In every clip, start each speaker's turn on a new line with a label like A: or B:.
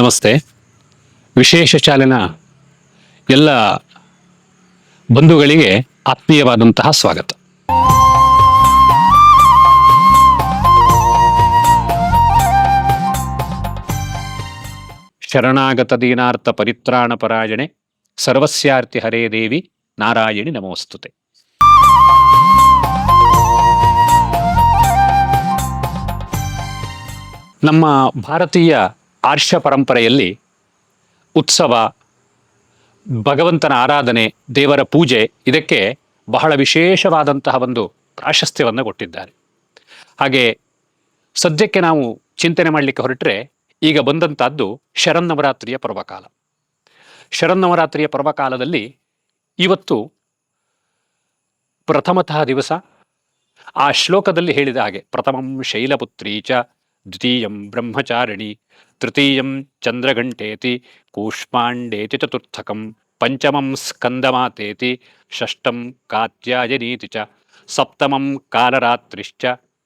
A: ನಮಸ್ತೆ. ವಿಶೇಷ ಚಾಲನ ಎಲ್ಲ ಬಂಧುಗಳಿಗೆ ಆತ್ಮೀಯವಾದಂತಹ ಸ್ವಾಗತ. ಶರಣಾಗತ ದೀನಾರ್ಥ ಪರಿತ್ರಾಣ ಪರಾಯಣೆ. ಸರ್ವಸ್ಯಾರ್ಥಿ ಹರೇ ದೇವಿ, ನಾರಾಯಣಿ ನಮೋಸ್ತುತೆ. ನಮ್ಮ ಭಾರತೀಯ ಆರ್ಷ ಪರಂಪರೆಯಲ್ಲಿ ಉತ್ಸವ, ಭಗವಂತನ ಆರಾಧನೆ, ದೇವರ ಪೂಜೆ ಇದಕ್ಕೆ ಬಹಳ ವಿಶೇಷವಾದಂತಹ ಒಂದು ಪ್ರಾಶಸ್ತ್ಯವನ್ನು ಕೊಟ್ಟಿದ್ದಾರೆ. ಹಾಗೆ ಸದ್ಯಕ್ಕೆ ನಾವು ಚಿಂತನೆ ಮಾಡಲಿಕ್ಕೆ ಹೊರಟ್ರೆ ಈಗ ಬಂದಂಥದ್ದು ಶರನ್ನವರಾತ್ರಿಯ ಪರ್ವಕಾಲ. ಶರನ್ನವರಾತ್ರಿಯ ಪರ್ವಕಾಲದಲ್ಲಿ ಇವತ್ತು ಪ್ರಥಮತಃ ದಿವಸ ಆ ಶ್ಲೋಕದಲ್ಲಿ ಹೇಳಿದ ಹಾಗೆ ಪ್ರಥಮಂ ಶೈಲಪುತ್ರೀ ಚ ದ್ವಿತೀಯಂ ಬ್ರಹ್ಮಚಾರಿಣಿ, ತೃತೀಯಂ ಚಂದ್ರಘಂಟೇತಿ, ಕೂಷ್ಮಾಂಡೇತಿ ಚತುರ್ಥಕಂ, ಪಂಚಮಂ ಸ್ಕಂದಮಾತೇತಿ ಷಷ್ಟಂ ಕಾತ್ಯಾಯನೀತಿ ಚ, ಸಪ್ತಮಂ ಕಾಲರಾತ್ರಿಶ್ಚ,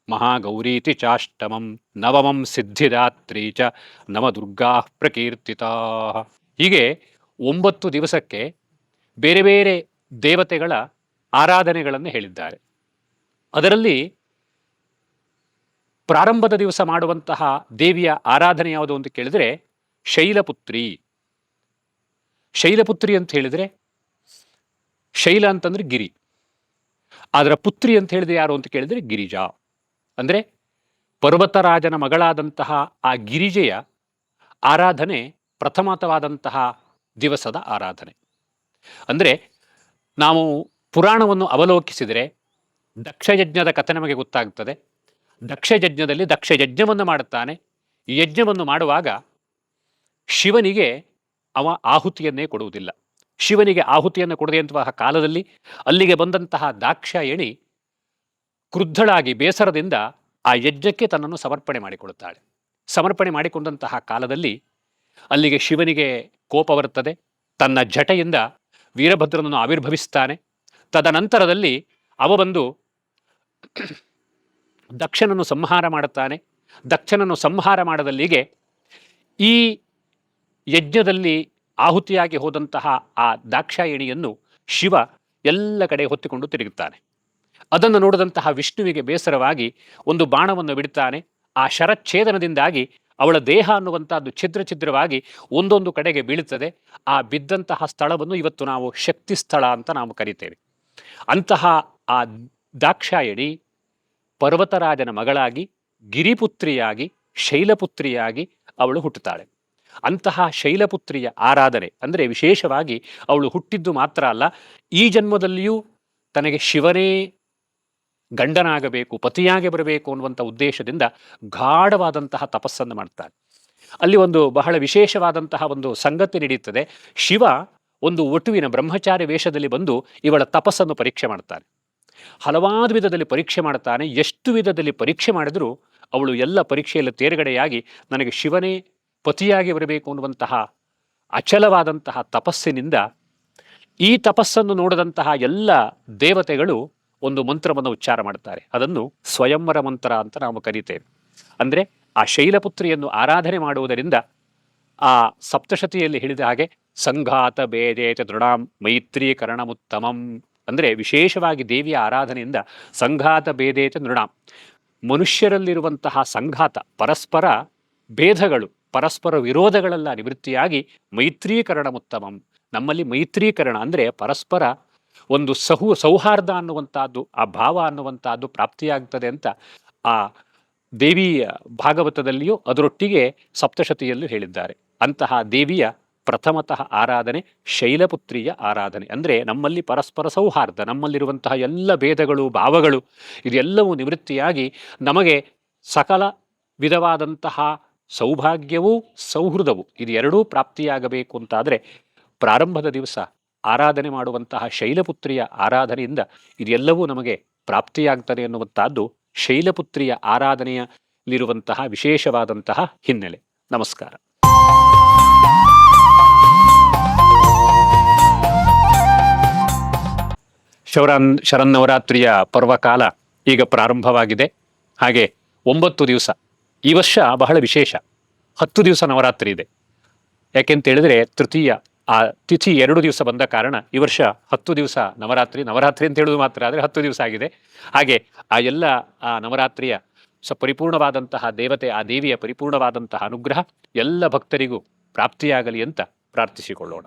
A: ಮಹಾಗೌರೀತಿ ಚಾಷ್ಟಮಂ, ನವಮಂ ಸಿದ್ಧಿರಾತ್ರಿ ಚ, ನವದುರ್ಗಾ ಪ್ರಕೀರ್ತಿತಾ. ಹೀಗೆ ಒಂಬತ್ತು ದಿವಸಕ್ಕೆ ಬೇರೆ ಬೇರೆ ದೇವತೆಗಳ ಆರಾಧನೆಗಳನ್ನು ಹೇಳಿದ್ದಾರೆ. ಅದರಲ್ಲಿ ಪ್ರಾರಂಭದ ದಿವಸ ಮಾಡುವಂತಹ ದೇವಿಯ ಆರಾಧನೆ ಯಾವುದು ಅಂತ ಕೇಳಿದ್ರೆ, ಶೈಲಪುತ್ರಿ. ಶೈಲಪುತ್ರಿ ಅಂತ ಹೇಳಿದರೆ, ಶೈಲ ಅಂತಂದ್ರೆ ಗಿರಿ. ಅದರ ಪುತ್ರಿ ಅಂತ ಹೇಳಿದ್ರೆ ಯಾರು ಅಂತ ಕೇಳಿದರೆ ಗಿರಿಜಾ. ಅಂದರೆ ಪರ್ವತರಾಜನ ಮಗಳಾದಂತಹ ಆ ಗಿರಿಜೆಯ ಆರಾಧನೆ, ಪ್ರಥಮತವಾದಂತಹ ದಿವಸದ ಆರಾಧನೆ. ಅಂದರೆ ನಾವು ಪುರಾಣವನ್ನು ಅವಲೋಕಿಸಿದರೆ ದಕ್ಷಯಜ್ಞದ ಕಥೆ ನಮಗೆ ಗೊತ್ತಾಗ್ತದೆ. ದಕ್ಷ ಯಜ್ಞದಲ್ಲಿ ದಕ್ಷ ಯಜ್ಞವನ್ನು ಮಾಡುತ್ತಾನೆ ಯಜ್ಞವನ್ನು ಮಾಡುವಾಗ ಶಿವನಿಗೆ ಅವ ಆಹುತಿಯನ್ನೇ ಕೊಡುವುದಿಲ್ಲ. ಶಿವನಿಗೆ ಆಹುತಿಯನ್ನು ಕೊಡದೆಯಂತಹ ಕಾಲದಲ್ಲಿ ಅಲ್ಲಿಗೆ ಬಂದಂತಹ ದಾಕ್ಷಾಯಣಿ ಕ್ರುದ್ಧಳಾಗಿ ಬೇಸರದಿಂದ ಆ ಯಜ್ಞಕ್ಕೆ ತನ್ನನ್ನು ಸಮರ್ಪಣೆ ಮಾಡಿಕೊಳ್ಳುತ್ತಾಳೆ. ಸಮರ್ಪಣೆ ಮಾಡಿಕೊಂಡಂತಹ ಕಾಲದಲ್ಲಿ ಅಲ್ಲಿಗೆ ಶಿವನಿಗೆ ಕೋಪ ಬರುತ್ತದೆ. ತನ್ನ ಜಟೆಯಿಂದ ವೀರಭದ್ರನನ್ನು ಆವಿರ್ಭವಿಸ್ತಾನೆ. ತದನಂತರದಲ್ಲಿ ಅವ ಬಂದು ದಕ್ಷನನ್ನು ಸಂಹಾರ ಮಾಡುತ್ತಾನೆ. ದಕ್ಷನನ್ನು ಸಂಹಾರ ಮಾಡದಲ್ಲಿಗೆ ಈ ಯಜ್ಞದಲ್ಲಿ ಆಹುತಿಯಾಗಿ ಹೋದಂತಹ ಆ ದಾಕ್ಷಾಯಣಿಯನ್ನು ಶಿವ ಎಲ್ಲ ಕಡೆ ಹೊತ್ತಿಕೊಂಡು ತಿರುಗುತ್ತಾನೆ. ಅದನ್ನು ನೋಡಿದಂತಹ ವಿಷ್ಣುವಿಗೆ ಬೇಸರವಾಗಿ ಒಂದು ಬಾಣವನ್ನು ಬಿಡುತ್ತಾನೆ ಆ ಶರಚ್ಛೇದನದಿಂದಾಗಿ ಅವಳ ದೇಹ ಅನ್ನುವಂಥದ್ದು ಛಿದ್ರ ಛಿದ್ರವಾಗಿ ಒಂದೊಂದು ಕಡೆಗೆ ಬೀಳುತ್ತದೆ. ಆ ಬಿದ್ದಂತಹ ಸ್ಥಳವನ್ನು ಇವತ್ತು ನಾವು ಶಕ್ತಿ ಸ್ಥಳ ಅಂತ ನಾವು ಕರಿತೇವೆ. ಅಂತಹ ಆ ದಾಕ್ಷಾಯಣಿ ಪರ್ವತರಾಜನ ಮಗಳಾಗಿ, ಗಿರಿಪುತ್ರಿಯಾಗಿ, ಶೈಲಪುತ್ರಿಯಾಗಿ ಅವಳು ಹುಟ್ಟುತ್ತಾಳೆ. ಅಂತಹ ಶೈಲಪುತ್ರಿಯ ಆರಾಧನೆ ಅಂದರೆ ವಿಶೇಷವಾಗಿ ಅವಳು ಹುಟ್ಟಿದ್ದು ಮಾತ್ರ ಅಲ್ಲ, ಈ ಜನ್ಮದಲ್ಲಿಯೂ ತನಗೆ ಶಿವನೇ ಗಂಡನಾಗಬೇಕು, ಪತಿಯಾಗಿ ಬರಬೇಕು ಅನ್ನುವಂಥ ಉದ್ದೇಶದಿಂದ ಗಾಢವಾದಂತಹ ತಪಸ್ಸನ್ನು ಮಾಡ್ತಾನೆ ಅಲ್ಲಿ ಒಂದು ಬಹಳ ವಿಶೇಷವಾದಂತಹ ಒಂದು ಸಂಗತಿ ನಡೆಯುತ್ತದೆ. ಶಿವ ಒಂದು ಒಟುವಿನ ಬ್ರಹ್ಮಚಾರಿ ವೇಷದಲ್ಲಿ ಬಂದು ಇವಳ ತಪಸ್ಸನ್ನು ಪರೀಕ್ಷೆ ಮಾಡ್ತಾನೆ. ಹಲವಾರು ವಿಧದಲ್ಲಿ ಪರೀಕ್ಷೆ ಮಾಡ್ತಾನೆ ಎಷ್ಟು ವಿಧದಲ್ಲಿ ಪರೀಕ್ಷೆ ಮಾಡಿದರೂ ಅವಳು ಎಲ್ಲ ಪರೀಕ್ಷೆಯಲ್ಲಿ ತೇರ್ಗಡೆಯಾಗಿ ನನಗೆ ಶಿವನೇ ಪತಿಯಾಗಿ ಬರಬೇಕು ಅನ್ನುವಂತಹ ಅಚಲವಾದಂತಹ ತಪಸ್ಸಿನಿಂದ ಈ ತಪಸ್ಸನ್ನು ನೋಡದಂತಹ ಎಲ್ಲ ದೇವತೆಗಳು ಒಂದು ಮಂತ್ರವನ್ನು ಉಚ್ಚಾರ ಮಾಡ್ತಾರೆ ಅದನ್ನು ಸ್ವಯಂವರ ಮಂತ್ರ ಅಂತ ನಾವು ಕರೀತೇವೆ. ಅಂದರೆ ಆ ಶೈಲಪುತ್ರಿಯನ್ನು ಆರಾಧನೆ ಮಾಡುವುದರಿಂದ ಆ ಸಪ್ತಶತಿಯಲ್ಲಿ ಹೇಳಿದ ಹಾಗೆ ಸಂಘಾತ ಬೇದೇತ ದೃಢಾಂ ಮೈತ್ರೀಕರಣಮುತ್ತಮಂ ಅಂದರೆ ವಿಶೇಷವಾಗಿ ದೇವಿಯ ಆರಾಧನೆಯಿಂದ ಸಂಘಾತ ಭೇದೇತ ನೃಣಾಂ. ಮನುಷ್ಯರಲ್ಲಿರುವಂತಹ ಸಂಘಾತ, ಪರಸ್ಪರ ಭೇದಗಳು, ಪರಸ್ಪರ ವಿರೋಧಗಳೆಲ್ಲ ನಿವೃತ್ತಿಯಾಗಿ ಮೈತ್ರೀಕರಣ ಉತ್ತಮಂ ನಮ್ಮಲ್ಲಿ ಮೈತ್ರೀಕರಣ ಅಂದರೆ ಪರಸ್ಪರ ಒಂದು ಸಹು, ಸೌಹಾರ್ದ ಅನ್ನುವಂಥದ್ದು ಆ ಭಾವ ಅನ್ನುವಂಥದ್ದು ಪ್ರಾಪ್ತಿಯಾಗ್ತದೆ ಅಂತ ಆ ದೇವಿಯ ಭಾಗವತದಲ್ಲಿಯೂ ಅದರೊಟ್ಟಿಗೆ ಸಪ್ತಶತಿಯಲ್ಲೂ ಹೇಳಿದ್ದಾರೆ. ಅಂತಹ ದೇವಿಯ ಪ್ರಥಮತಃ ಆರಾಧನೆ, ಶೈಲಪುತ್ರಿಯ ಆರಾಧನೆ. ಅಂದರೆ ನಮ್ಮಲ್ಲಿ ಪರಸ್ಪರ ಸೌಹಾರ್ದ, ನಮ್ಮಲ್ಲಿರುವಂತಹ ಎಲ್ಲ ಭೇದಗಳು, ಭಾವಗಳು, ಇದೆಲ್ಲವೂ ನಿವೃತ್ತಿಯಾಗಿ ನಮಗೆ ಸಕಲ ವಿಧವಾದಂತಹ ಸೌಭಾಗ್ಯವೂ, ಸೌಹೃದವು ಇದೆರಡೂ ಪ್ರಾಪ್ತಿಯಾಗಬೇಕು ಅಂತಾದರೆ ಪ್ರಾರಂಭದ ದಿವಸ ಆರಾಧನೆ ಮಾಡುವಂತಹ ಶೈಲಪುತ್ರಿಯ ಆರಾಧನೆಯಿಂದ ಇದೆಲ್ಲವೂ ನಮಗೆ ಪ್ರಾಪ್ತಿಯಾಗ್ತದೆ ಎನ್ನುವಂತಹದ್ದು ಶೈಲಪುತ್ರಿಯ ಆರಾಧನೆಯಲ್ಲಿರುವಂತಹ ವಿಶೇಷವಾದಂತಹ ಹಿನ್ನೆಲೆ. ನಮಸ್ಕಾರ. ಶವರಾನ್ ಶರನ್ನವರಾತ್ರಿಯ ಪರ್ವಕಾಲ ಈಗ ಪ್ರಾರಂಭವಾಗಿದೆ. ಹಾಗೆ ಒಂಬತ್ತು ದಿವಸ. ಈ ವರ್ಷ ಬಹಳ ವಿಶೇಷ. ಹತ್ತು ದಿವಸ ನವರಾತ್ರಿ ಇದೆ. ಯಾಕೆಂತ ಹೇಳಿದ್ರೆ ತೃತೀಯ, ಆ ತಿಥಿ ಎರಡು ದಿವಸ ಬಂದ ಕಾರಣ ಈ ವರ್ಷ ಹತ್ತು ದಿವಸ ನವರಾತ್ರಿ ನವರಾತ್ರಿ ಅಂತ ಹೇಳೋದು ಮಾತ್ರ ಆದರೆ ಹತ್ತು ದಿವಸ ಆಗಿದೆ. ಹಾಗೆ ಆ ಎಲ್ಲ, ಆ ನವರಾತ್ರಿಯ ಸ ಪರಿಪೂರ್ಣವಾದಂತಹ ದೇವತೆ, ಆ ದೇವಿಯ ಪರಿಪೂರ್ಣವಾದಂತಹ ಅನುಗ್ರಹ ಎಲ್ಲ ಭಕ್ತರಿಗೂ ಪ್ರಾಪ್ತಿಯಾಗಲಿ ಅಂತ ಪ್ರಾರ್ಥಿಸಿಕೊಳ್ಳೋಣ.